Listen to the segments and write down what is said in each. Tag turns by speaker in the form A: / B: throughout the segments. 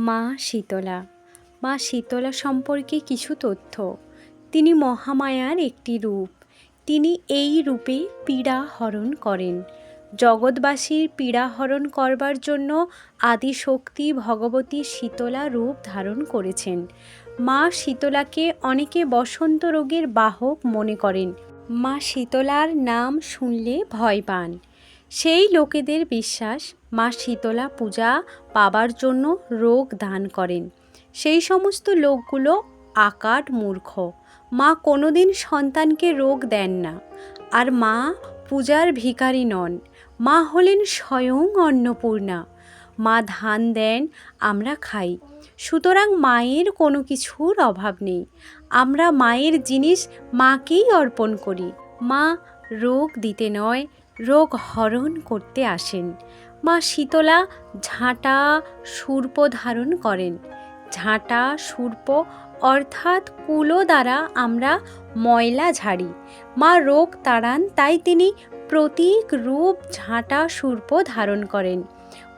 A: মা শীতলা। মা শীতলা সম্পর্কে কিছু তথ্য। তিনি মহামায়ার একটি রূপ। তিনি এই রূপে পীড়া হরণ করেন। জগৎবাসীর পীড়া হরণ করবার জন্য আদিশক্তি ভগবতী শীতলা রূপ ধারণ করেছেন। মা শীতলাকে অনেকে বসন্ত রোগের বাহক মনে করেন। মা শীতলার নাম শুনলে ভয় পান। সেই লোকেদের বিশ্বাস মা শীতলা পূজা পাবার জন্য রোগ দান করেন। সেই সমস্ত লোকগুলো আকাট মূর্খ। মা কোনোদিন সন্তানকে রোগ দেন না। আর মা পূজার ভিখারি নন। মা হলেন স্বয়ং অন্নপূর্ণা। মা ধান দেন, আমরা খাই। সুতরাং মায়ের কোনো কিছুর অভাব নেই। আমরা মায়ের জিনিস মাকেই অর্পণ করি। মা রোগ দিতে নয় রোগ হরণ করতে আসেন। মা শীতলা ঝাঁটা সূর্প ধারণ করেন। ঝাঁটা, সূর্প অর্থাৎ কুলো দ্বারা আমরা ময়লা ঝাড়ি। মা রোগ তাড়ান, তাই তিনি প্রতীক রূপ ঝাঁটা, সূর্প ধারণ করেন।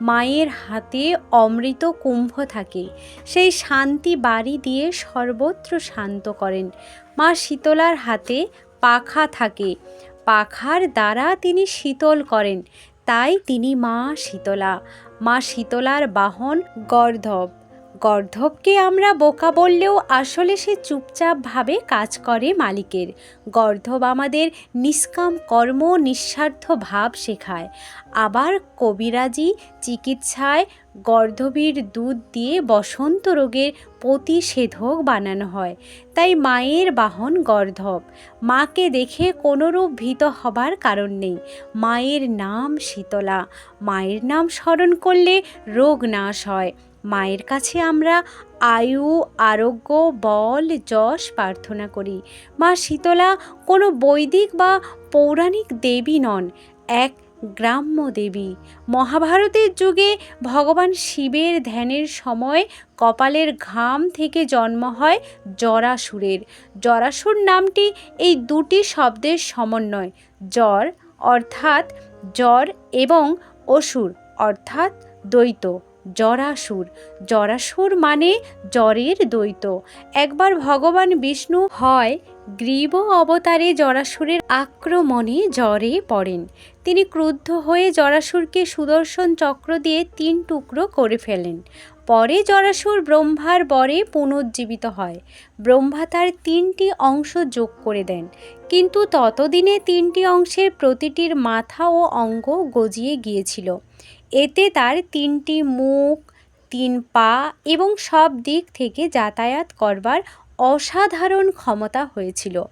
A: মায়ের হাতে অমৃত কুম্ভ থাকে। সেই শান্তি বাড়ি দিয়ে সর্বত্র শান্ত করেন। মা শীতলার হাতে পাখা থাকে। পাখার দ্বারা তিনি শীতল করেন তাই তিনি মা শীতলা। মা শীতলার বাহন গর্ধব। গর্ধবকে আমরা বোকা বললেও আসলে সে চুপচাপভাবে কাজ করে মালিকের। গর্ধব আমাদের নিষ্কাম কর্ম, নিঃস্বার্থ ভাব শেখায়। আবার কবিরাজি চিকিৎসায় গর্ধবীর দুধ দিয়ে বসন্ত রোগের প্রতিষেধক বানানো হয়। তাই মায়ের বাহন গর্ধব। মাকে দেখে কোনোরূপ ভীত হবার কারণ নেই। মায়ের নাম শীতলা। মায়ের নাম স্মরণ করলে রোগ নাশ হয়। মায়ের কাছে আমরা আয়ু, আরোগ্য, বল, যশ প্রার্থনা করি। মা শীতলা কোনো বৈদিক বা পৌরাণিক দেবী নন, এক গ্রাম্য দেবী। মহাভারতের যুগে ভগবান শিবের ধ্যানের সময় কপালের ঘাম থেকে জন্ম হয় জরাসুরের। জরাসুর নামটি এই দুটি শব্দের সমন্বয়, জ্বর অর্থাৎ জ্বর এবং অসুর অর্থাৎ দ্বৈত। জরাসুর। জরাসুর মানে জ্বরের দ্বৈত। একবার ভগবান বিষ্ণু হয়, গ্রীব অবতারে জরাসুরের আক্রমণে জ্বরে পড়েন। তিনি ক্রুদ্ধ হয়ে জরাসুরকে সুদর্শন চক্র দিয়ে তিন টুকরো করে ফেলেন। পরে জরাসুর ব্রহ্মার বরে পুনর্জীবিত হয়। ব্রহ্মা তার তিনটি অংশ যোগ করে দেন। কিন্তু ততদিনে তিনটি অংশের প্রতিটির মাথা ও অঙ্গ গজিয়ে গিয়েছিল। এতে তার তিনটি মুখ, তিন পা এবং সব দিক থেকে যাতায়াত করবার অসাধারণ ক্ষমতা হয়েছিল।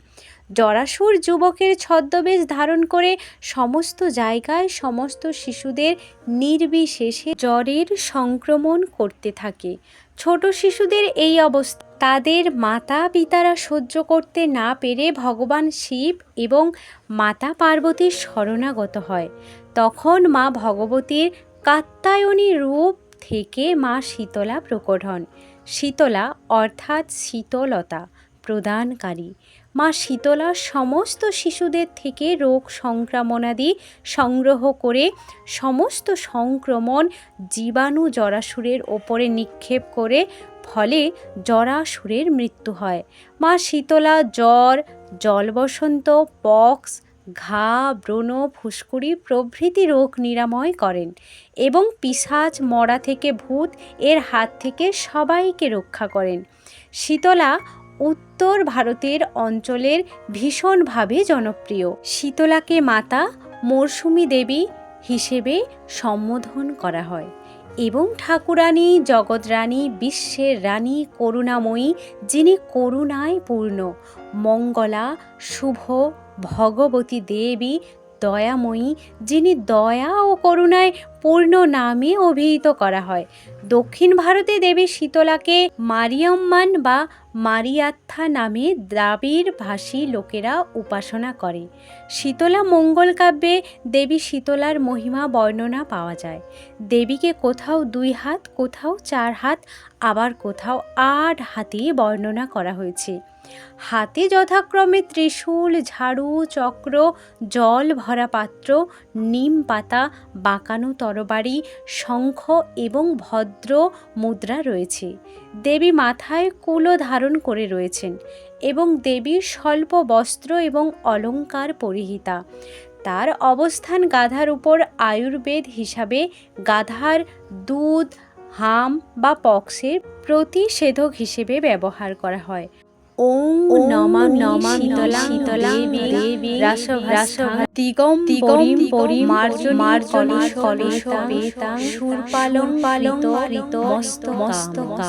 A: জরাসুর যুবকের ছদ্মবেশ ধারণ করে সমস্ত জায়গায় সমস্ত শিশুদের নির্বিশেষে জ্বরের সংক্রমণ করতে থাকে। ছোট শিশুদের এই অবস্থা। তাদের মাতা পিতারা সহ্য করতে না পেরে ভগবান শিব এবং মাতা পার্বতীর শরণাগত হয়। তখন মা ভগবতীর কাত্তায়নী রূপ থেকে মা শীতলা প্রকট হন। শীতলা অর্থাৎ শীতলতা প্রদানকারী। মা শীতলা সমস্ত শিশুদের থেকে রোগ সংক্রমণাদি সংগ্রহ করে সমস্ত সংক্রমণ জীবাণু জরাসুরের ওপরে নিক্ষেপ করে, ফলে জরাসুরের মৃত্যু হয়। মা শীতলা জ্বর, জলবসন্ত, পক্স, ঘা, ব্রণ, ফুসকুড়ি প্রভৃতি রোগ নিরাময় করেন এবং পিসাজ মরা থেকে ভূত এর হাত থেকে সবাইকে রক্ষা করেন। শীতলা উত্তর ভারতের অঞ্চলের ভীষণভাবে জনপ্রিয়। শীতলাকে মাতা মরশুমি দেবী হিসেবে সম্বোধন করা হয় এবং ঠাকুরানী, জগৎরানী, বিশ্বের রানী করুণাময়ী যিনি করুণায় পূর্ণ, মঙ্গলা, শুভ, ভগবতী দেবী দয়াময়ী, যিনি দয়া ও করুণায় পূর্ণ নামে অভিহিত করা হয়। দক্ষিণ ভারতে দেবী শীতলাকে মারিয়াম্মান বা মারিয়াত্থা নামে দ্রাবিড় ভাষী লোকেরা উপাসনা করে। শীতলা মঙ্গল কাব্যে দেবী শীতলার মহিমা বর্ণনা পাওয়া যায়। দেবীকে কোথাও দুই হাত, কোথাও চার হাত, আবার কোথাও আট হাতে বর্ণনা করা হয়েছে। হাতে যথাক্রমে ত্রিশূল, ঝাড়ু, চক্র, জল ভরা পাত্র, নিম পাতা, বাঁকানো তরবারি, শঙ্খ এবং ভদ্র মুদ্রা রয়েছে। দেবী মাথায় কুলো ধারণ করে রয়েছেন এবং দেবী স্বল্প বস্ত্র এবং অলঙ্কার পরিহিতা। তার অবস্থান গাধার উপর আয়ুর্বেদ হিসাবে গাধার দুধ, হাম বা পক্সের প্রতিষেধক হিসেবে ব্যবহার করা হয়। ওং নমা শীতলা শীতলা দেবী রাস দিগম দিগম মার্জন মার্জন কলস মস্তকা